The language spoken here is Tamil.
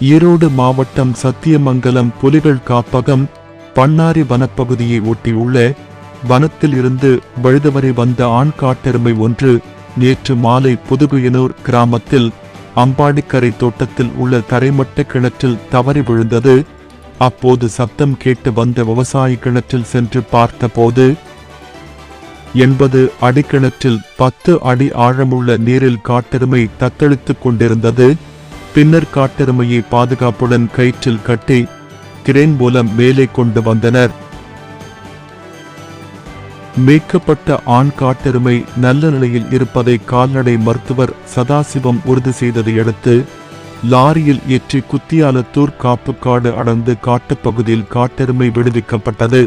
ஈரோடு மாவட்டம் சத்தியமங்கலம் புலிகள் காப்பகம் பண்ணாரி வனப்பகுதியை ஒட்டியுள்ள வனத்தில் இருந்து வழுதவரை வந்த ஆண் காட்டெருமை ஒன்று நேற்று மாலை புதுகுயனூர் கிராமத்தில் அம்பாடிக்கரை தோட்டத்தில் உள்ள தரைமட்ட கிணற்றில் தவறி விழுந்தது. அப்போது சத்தம் கேட்டு வந்த விவசாய கிணற்றில் சென்று பார்த்தபோது எண்பது அடிக்கிணற்றில் பத்து அடி ஆழமுள்ள நீரில் காட்டெருமை தத்தளித்துக் கொண்டிருந்தது. பின்னர் காட்டெருமையை பாதுகாப்புடன் கயிற்றில் கட்டி கிரேன் மூலம் மேலே கொண்டு வந்தனர். மீட்கப்பட்ட ஆண் காட்டெருமை நல்ல நிலையில் இருப்பதை கால்நடை மருத்துவர் சதாசிவம் உறுதி செய்ததை அடுத்து லாரியில் ஏற்றி குத்தியாலத்தூர் காப்புக்காடு அடர்ந்து காட்டுப்பகுதியில் காட்டெருமை விடுவிக்கப்பட்டது.